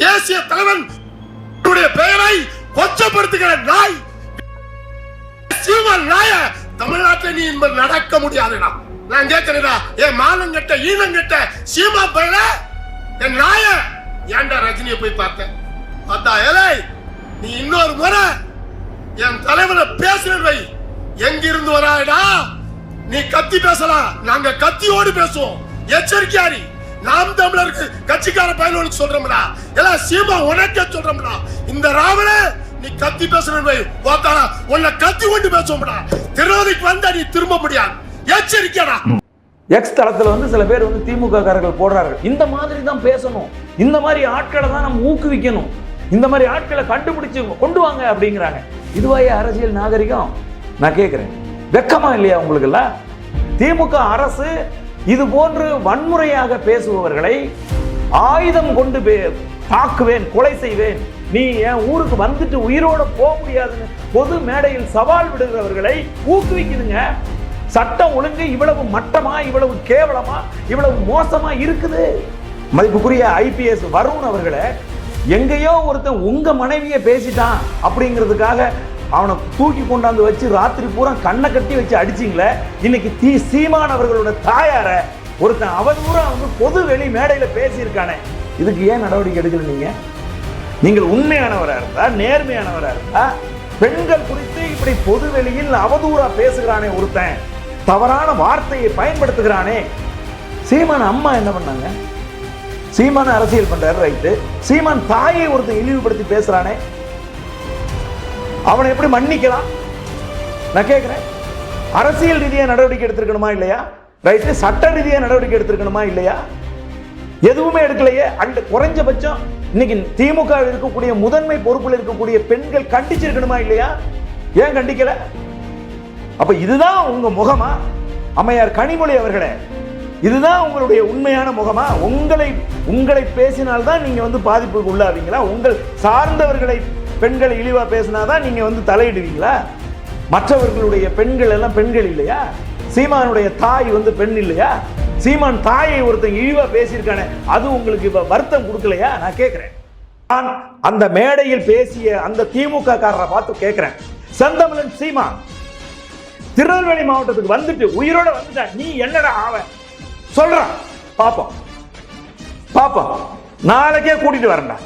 தேசிய தலைவன் பெயரை கொச்சப்படுத்துகிற நாய் சீமான் நாய தமிழ்நாட்டில் நீ இன்பம் நடக்க முடியாதுடா. நான் கேட்கிறேன்டா ஏன் மானங்கட்ட ஈனங்கட்ட சீமா பையல என் நாய? ஏன்டா ரஜினியை போய் பார்த்தேன் பார்த்தா ஏலே நீ இன்னொரு முறை என் தலைவனை பேசுறேன் வை. எங்கிருந்து வராடா நீ கத்தி பேசலாம். நாங்க கத்தியோடு பேசுவோம். எச்சரிக்கையாரி நாம் தமிழருக்கு கட்சிக்கார பயனுக்கு சொல்றோம்டா. எல்லாம் சீமா உனக்கே சொல்றோம்டா. இந்த ராவண நீ கத்தி பேசுறேன் வை பார்த்தாடா உன்னை கத்தி கொண்டு பேசுவோம்டா. திருவதிக்கு வந்தா நீ திரும்ப முடியாது. எச்சரிக்கையாடா எக்ஸ் தளத்துல வந்து சில பேர் வந்து திமுக காரர்கள் போடுறார்கள். இந்த மாதிரி தான் பேசணும். இந்த மாதிரி ஆட்களை தான் நம்ம ஊக்குவிக்கணும். இந்த மாதிரி ஆட்களை கண்டுபிடிச்சு கொண்டு வாங்க அப்படிங்கிறாங்க. இதுவாயே அரசியல் நாகரிகம்? நான் கேட்குறேன் வெக்கமா இல்லையா உங்களுக்குல்ல திமுக அரசு இது போன்று வன்முறையாக பேசுபவர்களை ஆயுதம் கொண்டு தாக்குவேன் கொலை செய்வேன். நீ என் ஊருக்கு வந்துட்டு உயிரோட போக முடியாதுன்னு பொது மேடையில் சவால் விடுகிறவர்களை ஊக்குவிக்குதுங்க. சட்டம் ஒழுங்கு இவ்வளவு மட்டமா இவ்வளவு கேவலமா இவ்வளவு மோசமா இருக்குது? மதிப்புக்குரிய ஐபிஎஸ் வருண் அவர்களை எங்கேயோ ஒருத்தன் உங்க மனைவியை பேசிட்டான் அப்படிங்கிறதுக்காக அவனை தூக்கி கொண்டாந்து வச்சு ராத்திரி பூரா கண்ணை கட்டி வச்சு அடிச்சிங்களே. இன்னைக்கு தீ சீமான் அவர்களோட தாயார ஒருத்தன் அவதூறா வந்து பொது வெளி மேடையில் பேசியிருக்கானே. இதுக்கு ஏன் நடவடிக்கை எடுக்கல நீங்க? நீங்கள் உண்மையானவராக இருந்தா நேர்மையானவராக இருந்தா பெண்கள் குறித்து இப்படி பொது வெளியில் அவதூறா பேசுகிறானே ஒருத்தன். தவறான வார்த்தையை பயன்படுத்துகிறானே. சீமான் அம்மா என்ன பண்ணாங்க? சீமான் அரசியல் பண்றாரு ரைட்டு. சீமான் தாயை ஒருத்தன் இழிவுபடுத்தி பேசுறானே. அவனை எப்படி மன்னிக்கலாம்? நான் கேட்குறேன் அரசியல் ரீதியாக நடவடிக்கை எடுத்திருக்கணுமா இல்லையா? ரைட்டு சட்ட ரீதியாக நடவடிக்கை எடுத்திருக்கணுமா இல்லையா? எதுவுமே எடுக்கலையே. அண்ட் குறைஞ்சபட்சம் இன்னைக்கு திமுக இருக்கக்கூடிய முதன்மை பொறுப்பில் இருக்கக்கூடிய பெண்கள் கண்டிச்சிருக்கணுமா இல்லையா? ஏன் கண்டிக்கல? அப்ப இதுதான் உங்க முகமா? அம்மையார் கனிமொழி அவர்களே இதுதான் உங்களுடைய உண்மையான முகமா? உங்களை உங்களை பேசினால்தான் நீங்க வந்து பாதிப்புக்கு உள்ளாவீங்களா? உங்கள் சார்ந்தவர்களை பெண்களை இழிவா பேசினாதான் நீங்க வந்து தலையிடுவீங்களா? மற்றவர்களுடைய பெண்கள் எல்லாம் பெண்கள் இல்லையா? சீமானுடைய தாய் வந்து பெண் இல்லையா? சீமான் தாயை ஒருத்தன் இழிவா பேசியிருக்கானே அது உங்களுக்கு இப்ப வருத்தம் கொடுக்கலையா? நான் கேட்குறேன் நான் அந்த மேடையில் பேசிய அந்த திமுக காரரை பார்த்து கேட்குறேன் செந்தமிழன் சீமான் திருநெல்வேலி மாவட்டத்துக்கு வந்துட்டு உயிரோட வந்துட்டான் நீ என்னடா ஆவ? சொல்றான். பாப்போம். பாப்போம். நாளைக்கே கூட்டிட்டு வரேன்டா.